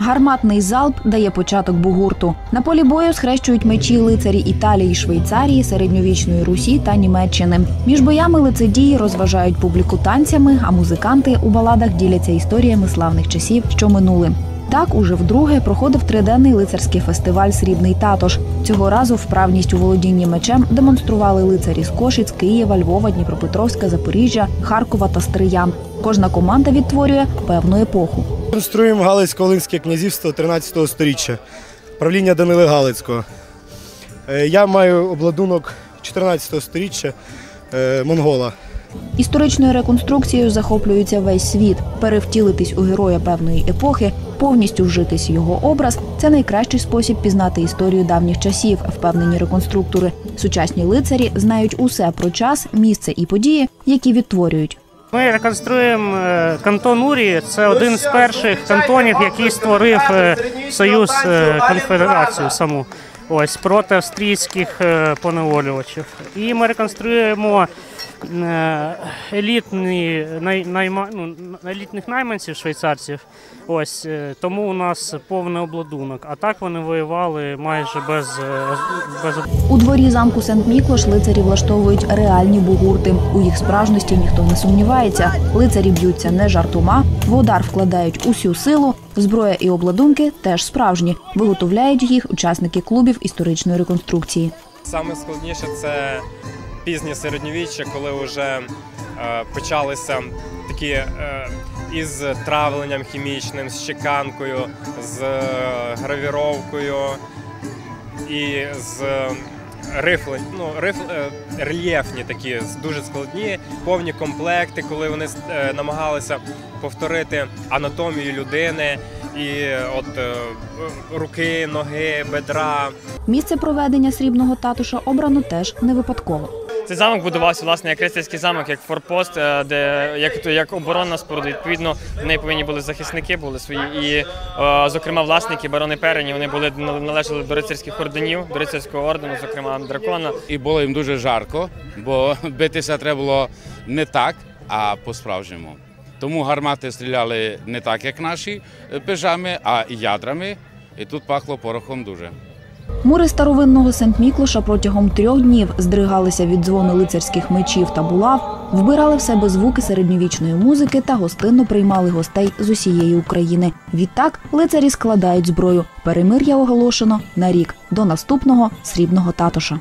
Гарматний залп дає початок бугурту. На полі бою схрещують мечі лицарі Італії, Швейцарії, середньовічної Русі та Німеччини. Між боями лицедії розважають публіку танцями, а музиканти у баладах діляться історіями славних часів, що минули. Так уже вдруге проходив триденний лицарський фестиваль Срібний татош. Цього разу вправність у володінні мечем демонстрували лицарі з Кошиць, Києва, Львова, Дніпропетровська, Запоріжжя, Харкова та Стриян. Кожна команда відтворює певну епоху. Конструюємо Галицько-Волинське князівство 13 століття, правління Данили Галицького. Е, Я маю обладунок 14 століття е, монгола. Історичною реконструкцією захоплюється весь світ. Перевтілитись у героя певної епохи, повністю вжитись його образ це найкращий спосіб пізнати історію давніх часів, впевнені реконструктори. Сучасні лицарі знають усе про час, місце і події, які відтворюють. Ми реконструємо е, кантон Урі. Це один з перших кантонів, який створив е, Союз е, Конфедерацію саму. Ось проти австрійських поневолювачів. І ми реконструюємо елітні най, найма, ну, елітних найманців швейцарців. Ось е, тому у нас повний обладунок. А так вони воювали майже без, е, без У дворі замку Сент-Міклош лицарі влаштовують реальні бугурти. У їх справжності ніхто не сумнівається. Лицарі б'ються не жартома, в удар вкладають усю силу. Зброя і обладунки теж справжні. Виготовляють їх учасники клубів історичної реконструкції. Саме складніше це пізнє середньовіччя, коли вже е, почалися такі е, із травленням хімічним, з чеканкою, з е, гравіровкою і з рифлень, ну, риф, рельєфні такі дуже складні, повні комплекти, коли вони намагалися повторити анатомію людини і от руки, ноги, бедра. Місце проведення срібного татуша обрано теж не випадково. Цей замок будувався власне як християнський замок, як форпост, е, де як як оборонна споруда. Відповідно, в неї повинні були захисники, були свої, і е, зокрема власники барони Перені. Вони були належали до рицарських орденів, до рицарського ордену, зокрема дракона. І було їм дуже жарко, бо битися треба було не так, а по-справжньому. Тому гармати стріляли не так, як наші е, пижами, а ядрами. І тут пахло порохом дуже. Мури старовинного Сент-Міклуша протягом трьох днів здригалися від дзвону лицарських мечів та булав, вбирали в себе звуки середньовічної музики та гостинно приймали гостей з усієї України. Відтак лицарі складають зброю. Перемир'я оголошено на рік до наступного срібного татуша.